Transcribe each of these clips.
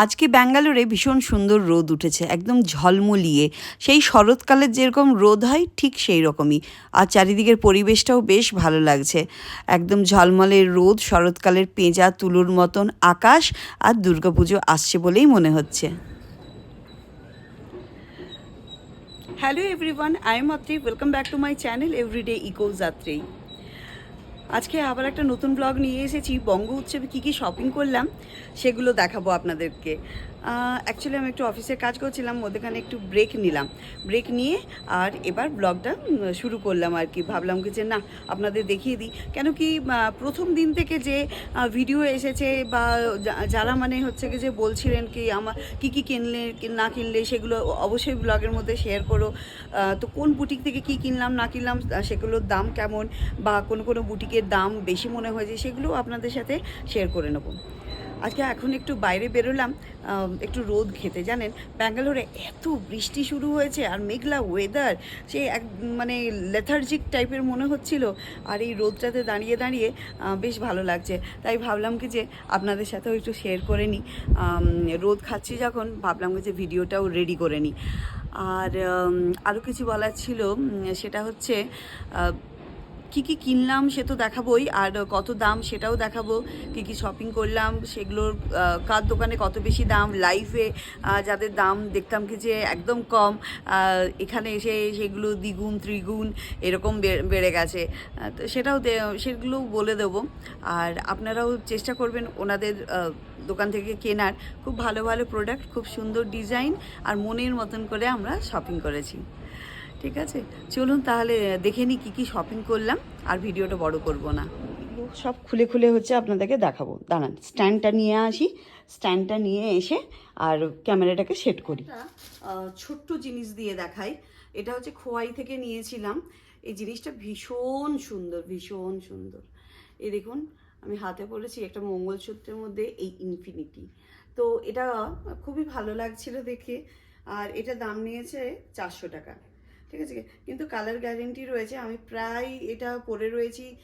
আজকে ব্যাঙ্গালোরে ভীষণ সুন্দর রোদ উঠেছে, একদম ঝলমলিয়ে। সেই শরৎকালের যেরকম রোদ হয়, ঠিক সেই রকমই আর চারিদিকের পরিবেশটাও বেশ ভালো লাগছে। একদম ঝলমলের রোদ, শরৎকালের পেঁজা, তুলোর মতন আকাশ আর দুর্গাপুজো আসছে বলেই মনে হচ্ছে। Hello everyone I am Atri welcome back to my channel everyday eco Jatri আজকে আবার একটা নতুন ব্লগ নিয়ে এসেছি। বঙ্গ উৎসবে কী কী শপিং করলাম, সেগুলো দেখাবো আপনাদেরকে। অ্যাকচুয়ালি আমি একটু অফিসের কাজ করছিলাম মধ্যেখানে একটু ব্রেক নিলাম। ব্রেক নিয়ে আর এবার ব্লগটা শুরু করলাম আর কি। ভাবলাম কি যে না, আপনাদের দেখিয়ে দিই। কেন কি প্রথম দিন থেকে যে ভিডিও এসেছে বা যারা মানে হচ্ছে কি যে বলছিলেন কি আমার কি কি কিনলে না কিনলে সেগুলো অবশ্যই ব্লগের মধ্যে শেয়ার করো। তো কোন বুটিক থেকে কি কিনলাম, না কিনলাম সেগুলোর দাম কেমন বা কোন কোনো বুটিকের দাম বেশি মনে হয়েছে সেগুলো আপনাদের সাথে শেয়ার করে নেব। আজকে এখন একটু বাইরে বেরোলাম একটু রোদ খেতে, জানেন? ব্যাঙ্গালোরে এত বৃষ্টি শুরু হয়েছে আর মেঘলা ওয়েদার সে এক মানে লেথার্জিক টাইপের মনে হচ্ছিল। আর এই রোদটাতে দাঁড়িয়ে দাঁড়িয়ে বেশ ভালো লাগছে। তাই ভাবলাম কি যে আপনাদের সাথেও একটু শেয়ার করে নিই। রোদ খাচ্ছি যখন, ভাবলাম যে ভিডিওটাও রেডি করে নিই। আর আরও কিছু বলার ছিল সেটা হচ্ছে কি কি কিনলাম সে তো দেখাবোই, আর কত দাম সেটাও দেখাবো, কি কি শপিং করলাম, সেগুলোর কার দোকানে কত বেশি দাম লাইফে যাদের দাম দেখতাম কি যে একদম কম এখানে এসে সেগুলো দ্বিগুণ, ত্রিগুণ এরকম বেড়ে গেছে। তো সেটাও সেগুলো বলে দেবো। আর আপনারাও চেষ্টা করবেন ওনাদের দোকান থেকে কেনার। খুব ভালো ভালো প্রোডাক্ট খুব সুন্দর ডিজাইন আর মনের মতন করে আমরা শপিং করেছি। ঠিক আছে? চলুন তাহলে দেখে নিই কী কী শপিং করলাম আর ভিডিওটা বড় করব না। সব খুলে খুলে হচ্ছে আপনাদেরকে দেখাবো। দাঁড়ান স্ট্যান্ডটা নিয়ে আসি। স্ট্যান্ডটা নিয়ে এসে আর ক্যামেরাটাকে সেট করি। ছোট্ট জিনিস দিয়ে দেখাই। এটা হচ্ছে খোয়াই থেকে নিয়েছিলাম। এই জিনিসটা ভীষণ সুন্দর ভীষণ সুন্দর। এই দেখুন আমি হাতে পড়েছি একটা মঙ্গলসূত্রের মধ্যে এই ইনফিনিটি তো এটা খুবই ভালো লাগছিল দেখে। আর এটা দাম নিয়েছে চারশো টাকা। ঠিক আছে কিন্তু কালার গ্যারেন্টি রয়েছে আমি প্রায় এটা পরে রয়েছি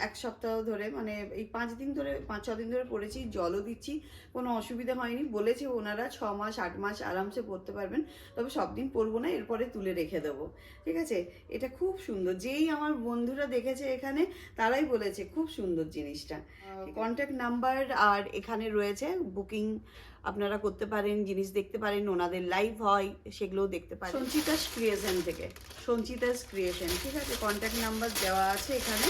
এক সপ্তাহ ধরে মানে এই পাঁচ দিন ধরে পাঁচ ছ দিন ধরে পরেছি জলও দিচ্ছি কোনো অসুবিধা হয়নি বলেছে ওনারা ছ মাস আট মাস আরামসে পরতে পারবেন তবে সব দিন পরবো না এরপরে তুলে রেখে দেবো ঠিক আছে? এটা খুব সুন্দর যেই আমার বন্ধুরা দেখেছে এখানে তারাই বলেছে খুব সুন্দর জিনিসটা কন্ট্যাক্ট নাম্বার আর এখানে রয়েছে বুকিং আপনারা করতে পারেন জিনিস দেখতে পারেন ওনাদের লাইভ হয় সেগুলোও দেখতে পারেন। সঞ্চিতাস ক্রিয়েশন থেকে। সঞ্চিতাস ক্রিয়েশন ঠিক আছে? কন্ট্যাক্ট নাম্বার দেওয়া আছে এখানে।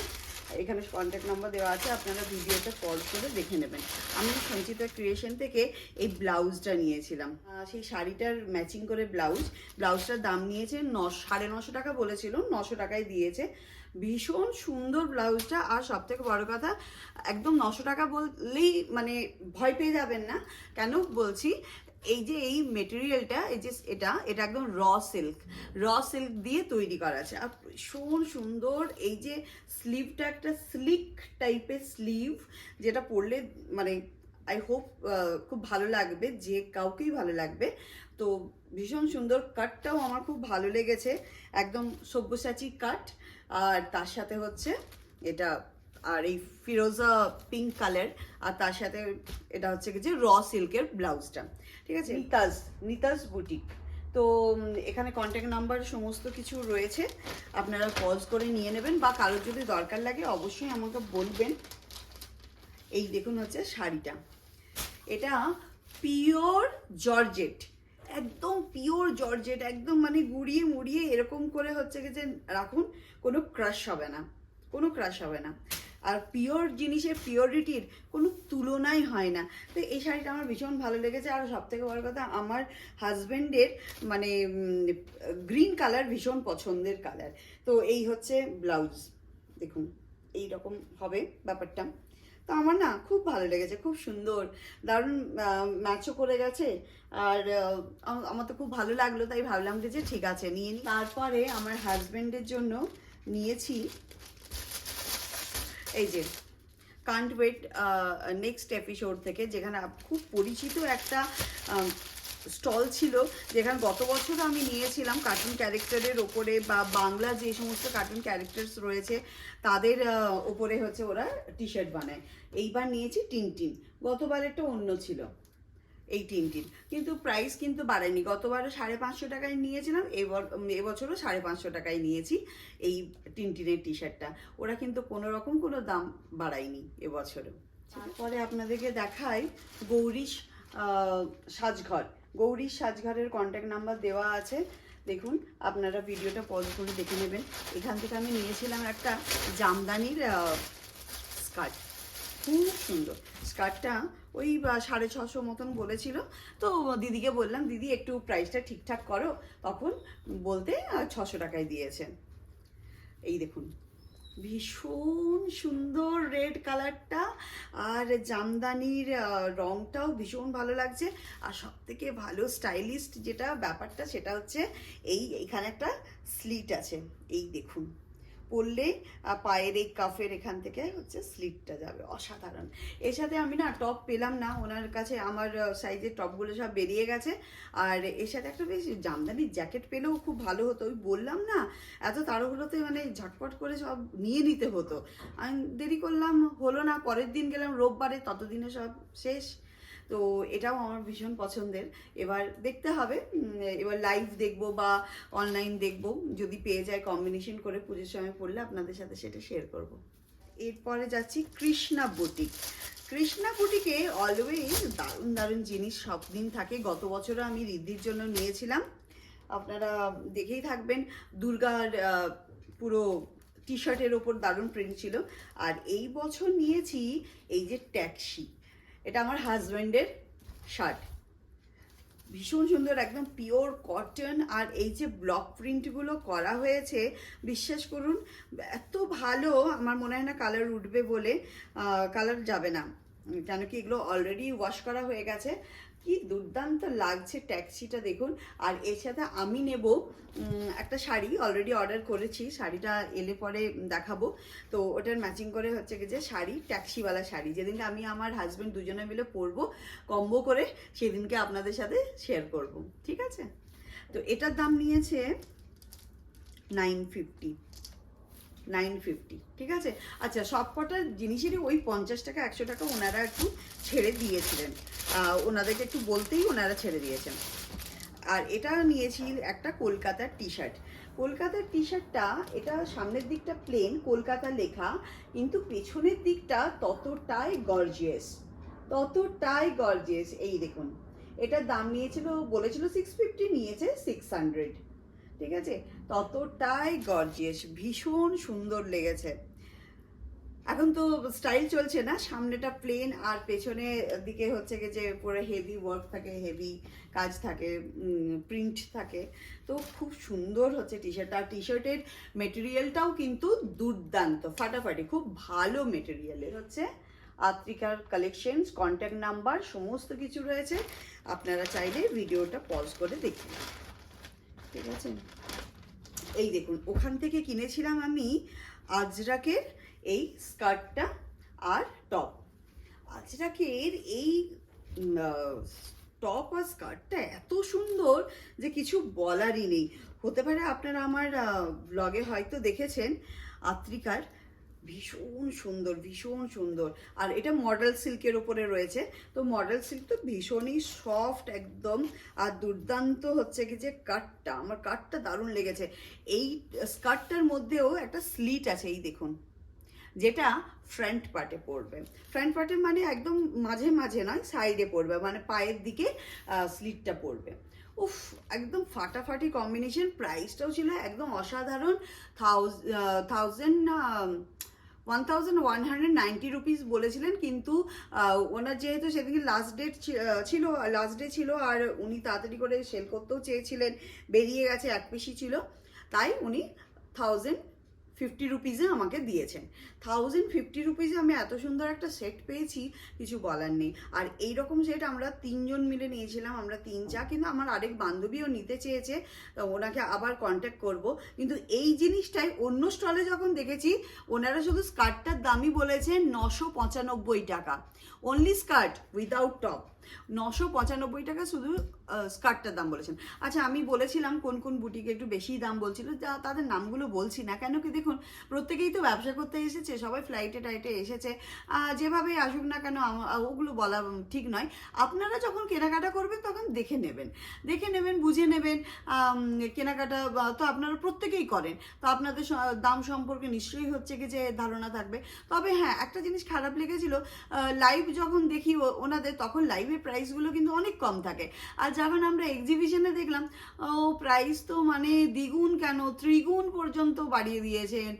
এখানে কন্ট্যাক্ট নাম্বার দেওয়া আছে আপনারা ভিডিওতে কল করে দেখে নেবেন। আমি সঞ্চিতা ক্রিয়েশন থেকে এই ব্লাউজটা নিয়েছিলাম। সেই শাড়িটার ম্যাচিং করে ব্লাউজ ব্লাউজটার দাম নিয়েছে ন সাড়ে নশো টাকা বলেছিল নশো টাকায় দিয়েছে। ভীষণ সুন্দর ব্লাউজটা। আর সব থেকে বড় কথা, একদম নশো টাকা বললেই মানে ভয় পেয়ে যাবেন না। কেন বলছি, এই যে এই মেটেরিয়ালটা এই যে এটা এটা একদম র সিল্ক র সিল্ক দিয়ে তৈরি করা আছে। আর ভীষণ সুন্দর এই যে স্লিভটা একটা স্লিক টাইপের স্লিভ যেটা পরলে মানে আই হোপ খুব ভালো লাগবে, যে কাউকেই ভালো লাগবে। তো ভীষণ সুন্দর কাটটাও আমার খুব ভালো লেগেছে। একদম সব্যসাচী কাট আর তার সাথে হচ্ছে এটা আর এই ফিরোজা পিঙ্ক কালার আর তার সাথে এটা হচ্ছে কি যে র সিল্কের ব্লাউজটা ঠিক আছে? নিতাজ। নিতাজ বুটিক তো এখানে কন্ট্যাক্ট নাম্বার সমস্ত কিছু রয়েছে। আপনারা পজ করে নিয়ে নেবেন বা কারোর যদি দরকার লাগে অবশ্যই আমাকে বলবেন। এই দেখুন হচ্ছে শাড়িটা। এটা পিওর জর্জেট একদম পিওর জর্জেট, একদম মানে গুড়িয়ে মুড়িয়ে এরকম করে হচ্ছে যে রাখুন, কোনো ক্রাশ হবে না, কোনো ক্রাশ হবে না। আর পিওর জিনিসের পিওরিটির কোনো তুলনাই হয় না। তো এই শাড়িটা আমার ভীষণ ভালো লেগেছে আর সব থেকে বড় কথা, আমার হাজব্যান্ডের মানে গ্রিন কালার ভীষণ পছন্দের কালার তো এই হচ্ছে ব্লাউজ দেখুন এই রকম হবে ব্যাপারটা। তো আমার না খুব ভালো লেগেছে, খুব সুন্দর। দারুণ ম্যাচও করে গেছে। আর আমার তো খুব ভালো লাগল, তাই ভাবলাম যে ঠিক আছে, নিয়ে নিই তারপরে আমার হাজব্যান্ডের জন্য নিয়েছি এই যে কান্ট ওয়েট নেক্সট এপিসোড থেকে, যেখানে খুব পরিচিত একটা স্টল ছিল যেখানে গত বছর আমি নিয়েছিলাম কার্টুন ক্যারেক্টারের ওপরে বা বাংলা যে সমস্ত কার্টুন ক্যারেক্টার্স রয়েছে তাদের ওপরে হচ্ছে ওরা টি শার্ট বানায়। এইবার নিয়েছি টিন টিনটিন গতবারেরটা অন্য ছিল এই টিনটিন কিন্তু প্রাইস কিন্তু বাড়েনি। গতবারও সাড়ে পাঁচশো টাকায় নিয়েছিলাম এবছরও সাড়ে পাঁচশো টাকায় নিয়েছি এই টিনটিনের টি শার্টটা ওরা কিন্তু কোনো রকম কোনো দাম বাড়ায়নি এবছরও। তারপরে আপনাদেরকে দেখায় গৌরীশ সাজঘর। গৌরীশ সাজঘরের কন্ট্যাক্ট নাম্বার দেওয়া আছে। দেখুন, আপনারা ভিডিওটা পজ করে দেখে নেবেন। এখান থেকে আমি নিয়েছিলাম একটা জামদানির স্কার্ট খুব সুন্দর। স্কার্টটা ওই সাড়ে ছশো মতন বলেছিল। তো দিদিকে বললাম, দিদি, একটু প্রাইসটা ঠিকঠাক করো। তখন বলতে ছশো টাকায় দিয়েছেন এই দেখুন ভীষণ সুন্দর রেড কালারটা আর জামদানির রংটাও ভীষণ ভালো লাগছে। আর সব থেকে ভালো স্টাইলিস্ট যেটা ব্যাপারটা সেটা হচ্ছে এই, এখানে একটা স্লিট আছে। এই দেখুন। পরলে পায়ের এই কাফের এখান থেকে হচ্ছে স্লিপটা যাবে, অসাধারণ। এর সাথে আমি না টপ পেলাম না, ওনার কাছে আমার সাইজের টপগুলো সব বেরিয়ে গেছে। আর এর সাথে একটা বেশ জামদানির জ্যাকেট পেলেও খুব ভালো হতো ওই বললাম না, এত তাড়াহুড়োতে মানে ঝটপট করে সব নিয়ে নিতে হতো। আমি দেরি করলাম, হলো না, পরের দিন গেলাম, রোববারে, ততদিনে সব শেষ। তো এটাও আমার ভীষণ পছন্দের। এবার দেখতে হবে এবার লাইভ দেখব বা অনলাইন দেখব, যদি পেয়ে যায় কম্বিনেশন করে পুজোর সময় পড়লে আপনাদের সাথে সেটা শেয়ার করব। এরপরে যাচ্ছি কৃষ্ণা বুটিক কৃষ্ণা বুটিকে অলওয়েজ দারুণ দারুণ জিনিস সব দিন থাকে। গত বছরও আমি রিদ্ধির জন্য নিয়েছিলাম। আপনারা দেখেই থাকবেন, দুর্গার পুরো টি শার্টের ওপর দারুণ প্রিন্ট ছিল। আর এই বছর নিয়েছি এই যে ট্যাক্সি এটা আমার হাজব্যান্ডের শার্ট। ভীষণ সুন্দর, একদম পিওর কটন আর এই যে ব্লক প্রিন্টগুলো করা হয়েছে, বিশ্বাস করুন, এত ভালো, আমার মনে হয় না কালার উঠবে বলে কালার যাবে না। কেন কি এগুলো অলরেডি ওয়াশ করা হয়ে গেছে। কি দুর্দান্ত লাগছে ট্যাক্সিটা দেখুন। আর এর সাথে আমি নেব একটা শাড়ি। অলরেডি অর্ডার করেছি, শাড়িটা এলে পরে দেখাবো। তো ওটার ম্যাচিং করে হচ্ছে যে শাড়ি, ট্যাক্সিওয়ালা শাড়ি। যেদিনকে আমি আমার হাজব্যান্ড দুজনে মিলে পরবো কম্বো করে, সেদিনকে আপনাদের সাথে শেয়ার করব। ঠিক আছে? তো এটার দাম নিয়েছে নাইন ফিফটি নাইন ফিফটি, ঠিক আছে? আচ্ছা সব কটা জিনিসেরই ওই পঞ্চাশ টাকা, একশো টাকা ওনারা একটু ছেড়ে দিয়েছিলেন। ওনাদেরকে একটু বলতেই ওনারা ছেড়ে দিয়েছেন। আর এটা নিয়েছি একটা কলকাতার টি শার্ট কলকাতার টি শার্টটা এটা সামনের দিকটা প্লেন কলকাতা লেখা, কিন্তু পেছনের দিকটা ততটাই গর্জিয়াস ততটাই গর্জিয়াস এই দেখুন এটার দাম নিয়েছিল, বলেছিল সিক্স ফিফটি নিয়েছে সিক্স হান্ড্রেড ঠিক আছে? ততটাই গর্জিয়াস ভীষণ সুন্দর লেগেছে। এখন তো স্টাইল চলছে না, সামনেটা প্লেন আর পেছনে দিকে হচ্ছে কি যে পুরো হেভি ওয়ার্ক থাকে হেভি কাজ থাকে প্রিন্ট থাকে, তো খুব সুন্দর হচ্ছে টি শার্ট আর টি শার্টের মেটেরিয়ালটাও কিন্তু দুর্দান্ত, ফাটাফাটি, খুব ভালো মেটেরিয়ালের হচ্ছে আত্রিকার কালেকশনস কন্ট্যাক্ট নাম্বার সমস্ত কিছু রয়েছে। আপনারা চাইলে ভিডিওটা পজ করে দেখে নিন। ঠিক আছে? এই দেখুন, ওখান থেকে কিনেছিলাম আমি আজরাকের এই স্কার্টটা আর টপ। আজরাকের এই টপ আর স্কার্টটা এত সুন্দর যে কিছু বলারই নেই। হতে পারে আপনারা আমার ব্লগে হয়তো দেখেছেন আত্রিকার ভীষণ সুন্দর ভীষণ সুন্দর। আর এটা মডেল সিল্কের ওপরে রয়েছে। তো মডেল সিল্ক তো ভীষণই সফট একদম। আর দুর্দান্ত হচ্ছে কি যে কাটটা আমার কাটটা দারুণ লেগেছে। এই স্কার্টটার মধ্যেও একটা স্লিট আছে, এই দেখুন, যেটা ফ্রন্ট পার্টে পড়বে। ফ্রন্ট পার্টে মানে একদম মাঝে মাঝে নয় সাইডে পড়বে মানে পায়ের দিকে স্লিটটা পড়বে। উফ, একদম ফাটাফাটি কম্বিনেশন প্রাইসটাও ছিল একদম অসাধারণ। Thousand one thousand one hundred ninety rupees বলেছিলেন, কিন্তু ওনার যেহেতু সেদিকে লাস্ট ডেট ছিল লাস্ট ডে ছিল, আর উনি তাড়াতাড়ি করে সেল করতেও চেয়েছিলেন, বেরিয়ে গেছে, এক পিসি ছিল, তাই উনি থাউজেন্ড ফিফটি রুপিজে আমাকে দিয়েছেন। থাউজেন্ড ফিফটি রুপিজে আমি এত সুন্দর একটা সেট পেয়েছি, কিছু বলার নেই। আর এই রকম সেট আমরা তিনজন মিলে নিয়েছিলাম, আমরা তিন চা, কিন্তু আমার আরেক বান্ধবীও নিতে চেয়েছে ওনাকে আবার কন্ট্যাক্ট করব। কিন্তু এই জিনিসটাই অন্য স্টলে যখন দেখেছি, ওনারা শুধু স্কার্টটার দামই বলেছেন নশো পঁচানব্বই টাকা। অনলি স্কার্ট উইদাউট টপ নশো পঁচানব্বই টাকা শুধু স্কার্টটার দাম বলেছেন। আচ্ছা আমি বলেছিলাম কোন কোন বুটিকে একটু বেশি দাম বলছিল, যা তাদের নামগুলো বলছি না কেন কি দেখুন, প্রত্যেকেই তো ব্যবসা করতে এসেছে, সবাই ফ্লাইটে টাইটে এসেছে যেভাবে আসুক না কেন ওগুলো বলা ঠিক নয়। আপনারা যখন কেনাকাটা করবেন তখন দেখে নেবেন দেখে নেবেন, বুঝে নেবেন কেনাকাটা তো আপনারা প্রত্যেকেই করেন। তো আপনাদের দাম সম্পর্কে নিশ্চয়ই হচ্ছে কি যে ধারণা থাকবে। তবে হ্যাঁ একটা জিনিস খারাপ লেগেছিল লাইভ যখন দেখি ওনাদের, তখন লাইভের প্রাইসগুলো কিন্তু অনেক কম থাকে। আর যখন আমরা এক্সিবিশনে দেখলাম, ও প্রাইস তো মানে দ্বিগুণ কেন? ত্রিগুণ পর্যন্ত বাড়িয়ে দিয়েছেন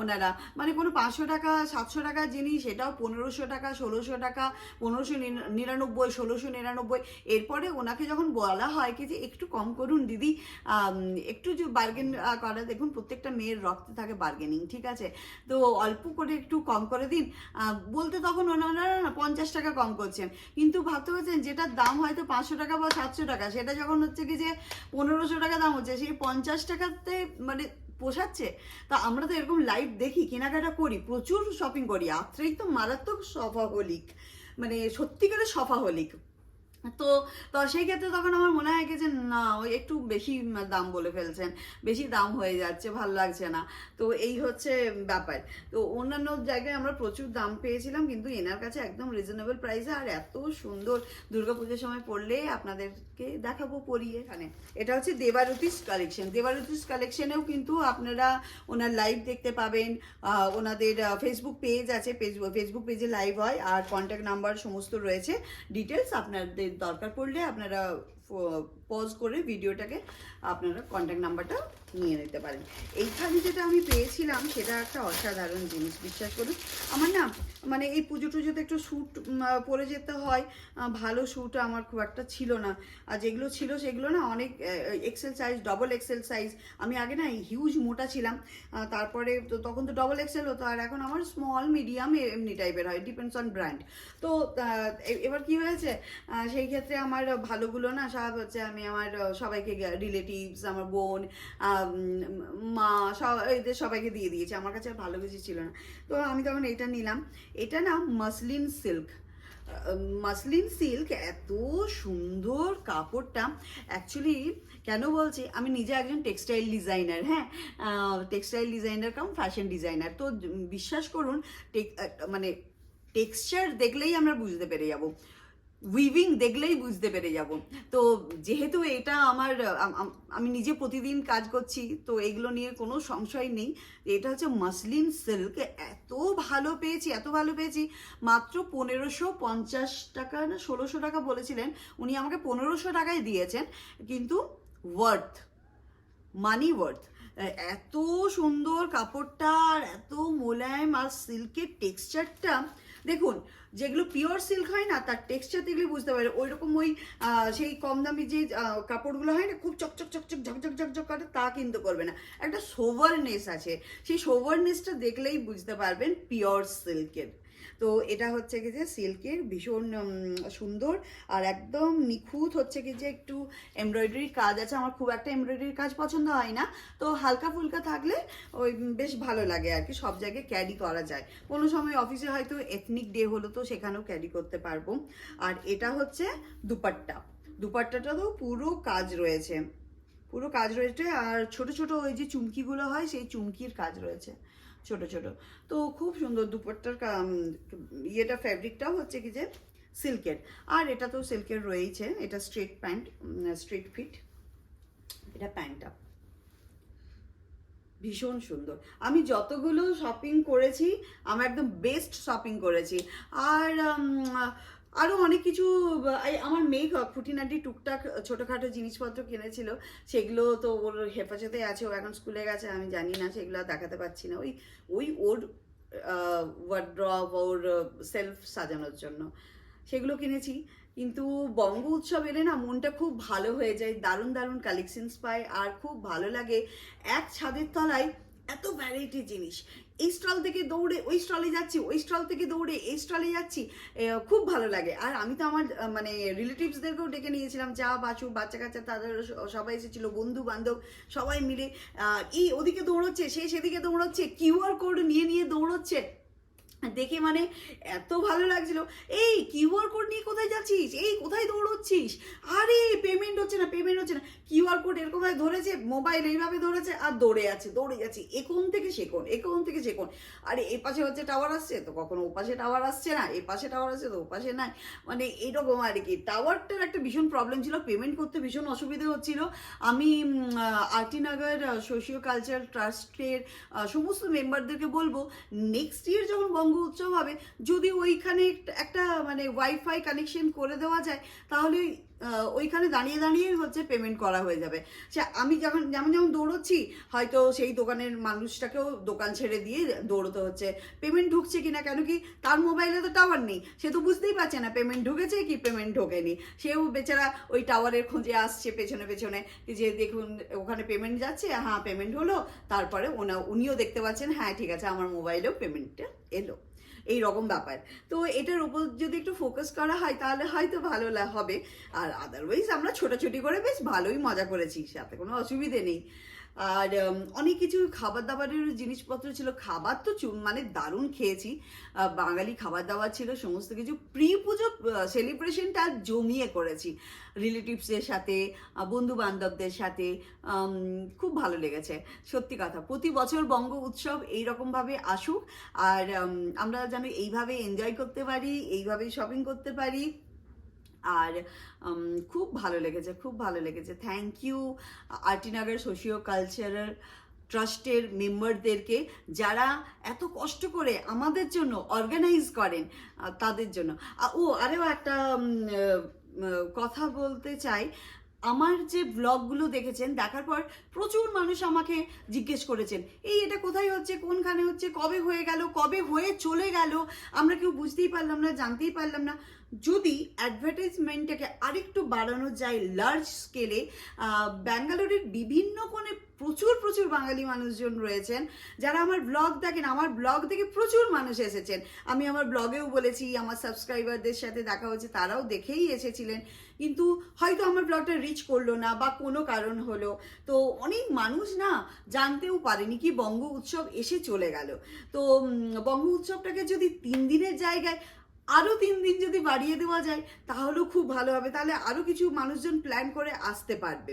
ওনারা। মানে কোনো পাঁচশো টাকা, সাতশো টাকা জিনিস সেটাও পনেরোশো টাকা, ষোলোশো টাকা, পনেরোশো নিরানব্বই, ষোলোশো নিরানব্বই। এরপরে ওনাকে যখন বলা হয় কি যে, একটু কম করুন দিদি একটু যে বার্গেন করা, দেখুন প্রত্যেকটা মেয়ের রক্তে থাকে বার্গেনিং ঠিক আছে? তো অল্প করে একটু কম করে দিন। বলতে তখন ওনারা, না পঞ্চাশ টাকা কম করছেন। কিন্তু ভাবতে পারছেন? যেটার দাম হয়তো পাঁচশো টাকা বা সাতশো টাকা, সেটা যখন হচ্ছে কি যে পনেরোশো টাকা দাম হচ্ছে, সেই পঞ্চাশ টাকাতে মানে পোষাচ্ছে? তা আমরা তো এরকম লাইভ দেখি, কেনাকাটা করি, প্রচুর শপিং করি, আত্রেই তো মারাত্মক সফাহলিক মানে সত্যিকারের সফাহলিক। তো তো সেই ক্ষেত্রে তখন আমার মনে হয় যে, না, ওই একটু বেশি দাম বলে ফেলছেন, বেশি দাম হয়ে যাচ্ছে, ভালো লাগছে না। তো এই হচ্ছে ব্যাপার। তো অন্যান্য জায়গায় আমরা প্রচুর দাম পেয়েছিলাম, কিন্তু এনার কাছে একদম রিজনেবল প্রাইসে আর এত সুন্দর দুর্গাপুজোর সময় পড়লে আপনাদেরকে দেখাবো পরিয়ে এখানে। এটা হচ্ছে দেবারতিস কালেকশন দেবারতিস কালেকশনেও কিন্তু আপনারা ওনার লাইভ দেখতে পাবেন ওনাদের ফেসবুক পেজ আছে পেজ ফেসবুক পেজে লাইভ হয়, আর কন্ট্যাক্ট নাম্বার সমস্ত রয়েছে। ডিটেলস আপনাদের দরকার পড়লে আপনারা পজ করে ভিডিওটাকে আপনারা কন্ট্যাক্ট নাম্বারটা নিয়ে নিতে পারেন। এইখানে যেটা আমি পেয়েছিলাম, সেটা একটা অসাধারণ জিনিস, বিশ্বাস করুন। আমার না মানে এই পুজো টুজোতে একটু শ্যুট পরে যেতে হয়। ভালো শ্যুট আমার খুব একটা ছিল না। আর যেগুলো ছিল, সেগুলো না অনেক XL size double XL size আমি আগে না হিউজ মোটা ছিলাম। তারপরে তো তখন তো ডবল এক্সেল হতো। আর এখন আমার স্মল মিডিয়াম এমনি টাইপের হয়। ডিপেন্ডস অন ব্র্যান্ড তো এবার কি হয়েছে? সেই ক্ষেত্রে আমার ভালোগুলো না সব হচ্ছে আমি আমার সবাইকে রিলেটিভস আমার বোন মা, সব এদের সবাইকে দিয়ে দিয়েছি। আমার কাছে ভালো কিছু ছিল না। তো আমি তখন এটা নিলাম। এটা না মাসলিন সিল্ক মাসলিন সিল্ক এত সুন্দর কাপড়টা। অ্যাকচুয়ালি কেন বলছি? আমি নিজে একজন টেক্সটাইল ডিজাইনার হ্যাঁ? Textile designer cum fashion designer তো বিশ্বাস করুন মানে টেক্সচার দেখলেই আমরা বুঝতে পেরে যাব। উইভিং দেখলেই বুঝতে পেরে যাব। তো যেহেতু এটা আমার, আম- নিজে প্রতিদিন কাজ করছি, তো এগুলো নিয়ে কোনো সংশয় নেই। এটা হচ্ছে মাসলিন সিল্ক এত ভালো পেয়েছি, এত ভালো পেয়েছি। মাত্র পনেরোশো পঞ্চাশ টাকা না ষোলোশো টাকা বলেছিলেন, উনি আমাকে পনেরোশো টাকায় দিয়েছেন, কিন্তু ওয়ার্থ মানি ওয়ার্থ এত সুন্দর কাপড়টা আর এত মোলায়েম আর সিল্কের টেক্সচারটা দেখুন, যেগুলো পিওর সিল্ক হয় না, তার টেক্সচার দেখলে বুঝতে পারে ওই রকম ওই সেই কম দামি যে কাপড়গুলো হয় না, খুব চকচক চকচক, ঝকঝক ঝকঝক করে, তা কিন্তু করবে না। একটা সোভারনেস আছে। সেই সোভারনেসটা দেখলেই বুঝতে পারবেন পিওর সিল্কের তো এটা হচ্ছে কি যে সিল্কের ভীষণ সুন্দর আর একদম নিখুঁত হচ্ছে কি যে একটু এমব্রয়ডারি কাজ আছে। আমার খুব একটা এমব্রয়ডারি কাজ পছন্দ হয় না। তো হালকা ফুলকা থাকলে ওই বেশ ভালো লাগে আর কি, সব জায়গায় ক্যারি করা যায়। কোনো সময় অফিসে হয়তো এথনিক ডে হলো তো সেখানেও ক্যারি করতে পারব। আর এটা হচ্ছে দুপাট্টা। দুপাট্টাটা তো পুরো কাজ রয়েছে। পুরো কাজ রয়েছে আর ছোট ছোট ওই যে চুমকিগুলো হয়, সেই চুমকির কাজ রয়েছে। ছোট ছোট। তো খুব সুন্দর দুপাট্টার ইয়েটা ফ্যাব্রিকটাও হচ্ছে কি যে সিল্কের। আর এটা তো সিল্কের রয়েছে এটা স্ট্রেট প্যান্ট স্ট্রেট ফিট। এটা প্যান্টটা। ভীষণ সুন্দর। আমি যতগুলো শপিং করেছি, আমার একদম বেস্ট শপিং করেছি। আর আরও অনেক কিছু আমার মেয়ে খুঁটিনাটি, টুকটাক ছোটোখাটো জিনিসপত্র কিনেছিল। সেগুলো তো ওর হেফাজতে আছে, ও এখন স্কুলে গেছে, আমি জানি না, সেগুলো দেখাতে পারছি না। ওই ওই ওর ওয়ার্ড্রপ ওর সেলফ সাজানোর জন্য। সেগুলো কিনেছি। কিন্তু বঙ্গ উৎসব এলে না মনটা খুব ভালো হয়ে যায়, দারুণ দারুণ কালেকশনস পাই। আর খুব ভালো লাগে, এক ছাদের তলায় এত ভ্যারাইটি জিনিস। এই স্টল থেকে দৌড়ে ওই স্টলে যাচ্ছি, ওই স্টল থেকে দৌড়ে এই স্টলে যাচ্ছি খুব ভালো লাগে। আর আমি তো আমার মানে রিলেটিভসদেরকেও ডেকে নিয়েছিলাম, যা বাছু বাচ্চা কাচ্চা তাদের সবাই এসেছিল বন্ধু বান্ধব সবাই মিলে এই ওদিকে দৌড়চ্ছে, সে সেদিকে দৌড়চ্ছে কিউআর কোড নিয়ে নিয়ে দৌড়চ্ছে দেখে মানে এত ভালো লাগছিল। এই কিউআর কোড নিয়ে কোথায় যাচ্ছিস? এই কোথায় দৌড়চ্ছিস? আরে পেমেন্ট হচ্ছে না পেমেন্ট হচ্ছে না। কিউআর কোড এরকম ভাবে ধরেছে মোবাইল এইভাবে ধরেছে, আর দৌড়ে যাচ্ছে দৌড়ে যাচ্ছে। এখন থেকে সেকোন এখন থেকে সেকোন আরে, এ পাশে হচ্ছে টাওয়ার আসছে, তো কখনো ও পাশে টাওয়ার আসছে না, এ পাশে টাওয়ার আসছে, তো ও পাশে নাই। মানে এরকম আর কি। টাওয়ারটার একটা ভীষণ প্রবলেম ছিল পেমেন্ট করতে ভীষণ অসুবিধে হচ্ছিল। আমি আরটিনগর সোশিও কালচার ট্রাস্টের সমস্ত মেম্বারদেরকে বলব নেক্সট ইয়ার যখন বঙ্গ উৎসব হবে যদি ওইখানে একটা- মানে ওয়াইফাই কানেকশন করে দেওয়া যায় তাহলে ওইখানে দাঁড়িয়ে দাঁড়িয়ে হচ্ছে পেমেন্ট করা হয়ে যাবে। সে আমি যখন, যেমন যেমন দৌড়চ্ছি, হয়তো সেই দোকানের মানুষটাকেও দোকান ছেড়ে দিয়ে দৌড়তে হচ্ছে। পেমেন্ট ঢুকছে কিনা কেন কি, তার মোবাইলে তো টাওয়ার নেই। সে তো বুঝতেই পারছে না পেমেন্ট ঢুকেছে কি পেমেন্ট ঢোকেনি। সেও বেচারা ওই টাওয়ারের খোঁজে আসছে পেছনে পেছনে যে দেখুন, ওখানে পেমেন্ট যাচ্ছে হ্যাঁ পেমেন্ট হলো। তারপরে ওনা, উনিও দেখতে পাচ্ছেন হ্যাঁ ঠিক আছে, আমার মোবাইলেও পেমেন্টটা এলো। এই রকম ব্যাপার। তো এটার উপর যদি একটু ফোকাস করা হয়, তাহলে হয়তো ভালো হবে। আর আদারওয়াইজ আমরা ছোটাছুটি করে বেশ ভালোই মজা করেছি, সাথে কোনো অসুবিধে নেই। আর অনেক কিছু খাবার দাবারের জিনিসপত্র ছিল। খাবার তো মানে দারুণ খেয়েছি। বাঙালি খাবার দাবার ছিল, সমস্ত কিছু। প্রি পুজো সেলিব্রেশনটা জমিয়ে করেছি রিলেটিভসদের সাথে বন্ধু বান্ধবদের সাথে। খুব ভালো লেগেছে, সত্যি কথা। প্রতি বছর বঙ্গ উৎসব এইরকমভাবে আসুক। আর আমরা যেন এইভাবে এনজয় করতে পারি, এইভাবে শপিং করতে পারি। আর খুব ভালো লেগেছে, খুব ভালো লেগেছে। Thank you Artinagar socio cultural ট্রাস্টের মেম্বারদেরকে যারা এত কষ্ট করে আমাদের জন্য অর্গানাইজ করেন তাদের জন্য। ও আরেও একটা কথা বলতে চাই। আমার যে ব্লগগুলো দেখেছেন, দেখার পর প্রচুর মানুষ আমাকে জিজ্ঞেস করেছেন, এই এটা কোথায় হচ্ছে? কোনখানে হচ্ছে? কবে হয়ে গেল? কবে হয়ে চলে গেল? আমরা কেউ বুঝতেই পারলাম না, জানতেই পারলাম না। যদি অ্যাডভার্টাইজমেন্টটাকে আরেকটু বাড়ানো যায় লার্জ স্কেলে ব্যাঙ্গালোরের বিভিন্ন কোণে প্রচুর প্রচুর বাঙালি মানুষজন রয়েছেন, যারা আমার ব্লগ দেখেন, আমার ব্লগ দেখে প্রচুর মানুষ এসেছেন। আমি আমার ব্লগেও বলেছি, আমার সাবস্ক্রাইবারদের সাথে দেখা হয়েছে, তারাও দেখেই এসেছিলেন। কিন্তু হয়তো আমার ব্লগটা রিচ করল না বা কোনো কারণ হলো। তো অনেক মানুষ না জানতেও পারেনি কি বঙ্গ উৎসব এসে চলে গেল। তো বঙ্গ উৎসবটাকে যদি তিন দিনের জায়গায় আরও তিন দিন যদি বাড়িয়ে দেওয়া যায়, তাহলেও খুব ভালো হবে। তাহলে আরও কিছু মানুষজন প্ল্যান করে আসতে পারবে।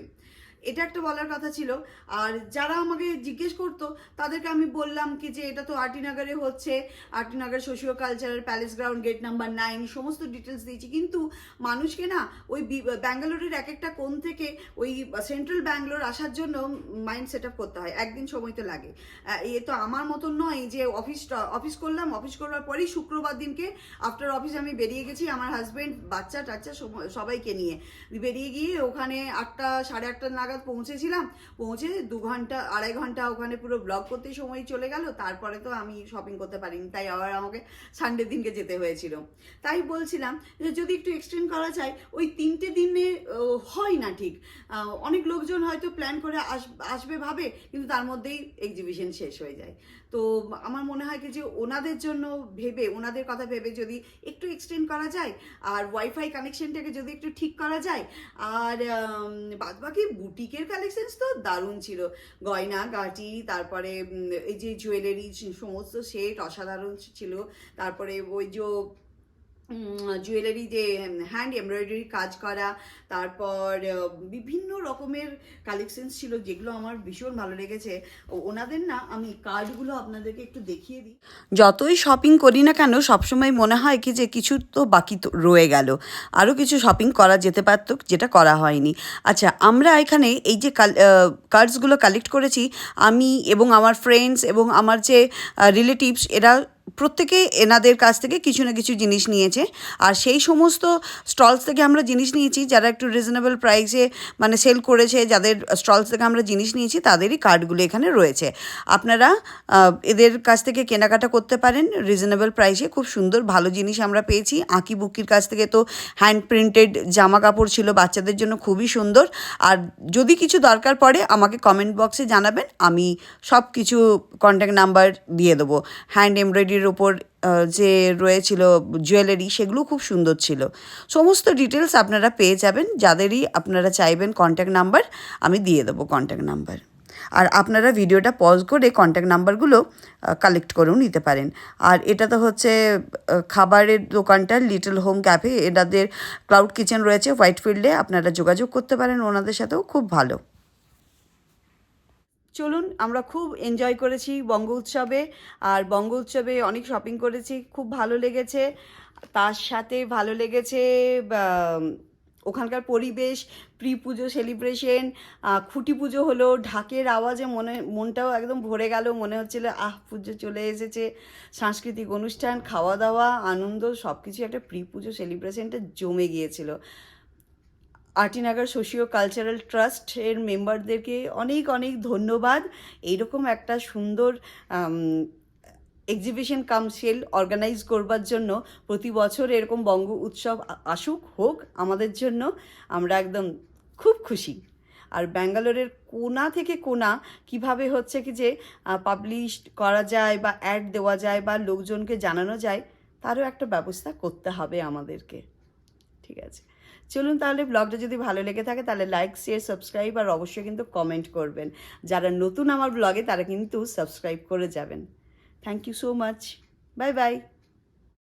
এটা একটা বলার কথা ছিল। আর যারা আমাকে জিজ্ঞেস করতো, তাদেরকে আমি বললাম কি যে এটা তো আরটিনগরে হচ্ছে। Artinagar socio cultural palace ground, gate number nine, সমস্ত ডিটেলস দিয়েছি। কিন্তু মানুষকে না ওই ব্যাঙ্গালোরের এক একটা কোণ থেকে ওই সেন্ট্রাল ব্যাঙ্গালোর আসার জন্য মাইন্ড সেট আপ করতে হয়। একদিন সময় তো লাগে। এ তো আমার মতন নয় যে অফিস অফিস করলাম, অফিস করবার পরেই শুক্রবার দিনকে আফটার অফিস আমি বেরিয়ে গেছি। আমার হাজব্যান্ড বাচ্চা টাচ্চা সব- সবাইকে নিয়ে। বেরিয়ে গিয়ে ওখানে আটটা, সাড়ে আটটা নাগাদ পৌঁছেছিলাম, পৌঁছে দু ঘণ্টা, আড়াই ঘণ্টা ওখানে পুরো ব্লগ করতে সময় চলে গেল, তারপরে তো আমি শপিং করতে পারিনি, তাই আবার আমাকে সানডে দিনকে যেতে হয়েছিল। তাই বলছিলাম যে যদি একটু এক্সটেন্ড করা যায়, ওই তিনটে দিনে হয় না ঠিক। অনেক লোকজন হয়তো প্ল্যান করে আস- আসবে, ভাবে, কিন্তু তার মধ্যেই এক্সিবিশন শেষ হয়ে যায়। তো আমার মনে হয় কি যে ওনাদের জন্য ভেবে, ওনাদের কথা ভেবে যদি একটু এক্সটেন্ড করা যায়, আর ওয়াইফাই কানেকশনটাকে যদি একটু ঠিক করা যায়, আর বাদ বাকি বুটিকের কালেকশনস তো দারুণ ছিল। গয়না, গাটি, তারপরে এই যে জুয়েলারি সমস্ত সেট অসাধারণ ছিল। তারপরে ওই যে জুয়েলারি যে হ্যান্ড এমব্রয়ডারি কাজ করা, তারপর বিভিন্ন রকমের কালেকশনস ছিল যেগুলো আমার ভীষণ ভালো লেগেছে। ওনাদের না, আমি কার্ডগুলো আপনাদেরকে একটু দেখিয়ে দিই। যতই শপিং করি না কেন, সবসময় মনে হয় কি যে, কিছু তো বাকি রয়ে গেল। আরও কিছু শপিং করা যেতে পারত, যেটা করা হয়নি। আচ্ছা আমরা এখানে এই যে কার্ডসগুলো কালেক্ট করেছি, আমি এবং আমার ফ্রেন্ডস এবং আমার যে রিলেটিভস এরা প্রত্যেকে এনাদের কাছ থেকে কিছু না কিছু জিনিস নিয়েছে। আর সেই সমস্ত স্টলস থেকে আমরা জিনিস নিয়েছি, যারা একটু রিজনেবল প্রাইসে মানে সেল করেছে, যাদের স্টলস থেকে আমরা জিনিস নিয়েছি, তাদেরই কার্ডগুলো এখানে রয়েছে। আপনারা এদের কাছ থেকে কেনাকাটা করতে পারেন রিজনেবল প্রাইসে খুব সুন্দর, ভালো জিনিস আমরা পেয়েছি। আঁকি বুকির কাছ থেকে তো হ্যান্ড প্রিন্টেড জামা কাপড় ছিল বাচ্চাদের জন্য খুবই সুন্দর। আর যদি কিছু দরকার পড়ে, আমাকে কমেন্ট বক্সে জানাবেন, আমি সব কিছু কন্ট্যাক্ট নাম্বার দিয়ে দেবো। হ্যান্ড এমব্রয়ডারির ওপর যে রয়েছিল জুয়েলারি সেগুলো খুব সুন্দর ছিল। সমস্ত ডিটেলস আপনারা পেয়ে যাবেন, যাদেরই আপনারা চাইবেন কন্ট্যাক্ট নাম্বার আমি দিয়ে দেবো কন্ট্যাক্ট নাম্বার আর আপনারা ভিডিওটা পজ করে কন্ট্যাক্ট নাম্বারগুলো কালেক্ট করেও নিতে পারেন। আর এটা তো হচ্ছে খাবারের দোকানটা লিটল হোম ক্যাফে এনাদের ক্লাউড কিচেন রয়েছে হোয়াইট ফিল্ডে আপনারা যোগাযোগ করতে পারেন, ওনাদের সাথেও খুব ভালো। চলুন, আমরা খুব এনজয় করেছি বঙ্গ উৎসবে, আর বঙ্গ উৎসবে অনেক শপিং করেছি, খুব ভালো লেগেছে। তার সাথে ভালো লেগেছে ওখানকার পরিবেশ প্রি পুজো সেলিব্রেশন খুঁটি পুজো হলো, ঢাকের আওয়াজে মনে, মনটাও একদম ভরে গেল, মনে হচ্ছিল, আহ, পুজো চলে এসেছে। সাংস্কৃতিক অনুষ্ঠান, খাওয়া দাওয়া, আনন্দ সব কিছু একটা প্রি পুজো সেলিব্রেশনটা জমে গিয়েছিল। আর্টিনাগার সোশিও কালচারাল ট্রাস্ট এর মেম্বারদেরকে অনেক অনেক ধন্যবাদ। এইরকম একটা সুন্দর এক্সিবিশন কাম সেল অর্গানাইজ করবার জন্য প্রতি বছর এরকম বঙ্গ উৎসব আসুক, হোক, আমাদের জন্য আমরা একদম খুব খুশি। আর ব্যাঙ্গালোরের কোনা থেকে কোনা কীভাবে হচ্ছে কি যে পাবলিশ করা যায় বা অ্যাড দেওয়া যায় বা লোকজনকে জানানো যায়, তারও একটা ব্যবস্থা করতে হবে আমাদেরকে। ঠিক আছে। চলুন তাহলে ব্লগটা যদি ভালো লেগে থাকে, তাহলে লাইক শেয়ার সাবস্ক্রাইব আর অবশ্যই কিন্তু কমেন্ট করবেন। যারা নতুন আমার ব্লগে তারা কিন্তু সাবস্ক্রাইব করে যাবেন। Thank you so much bye bye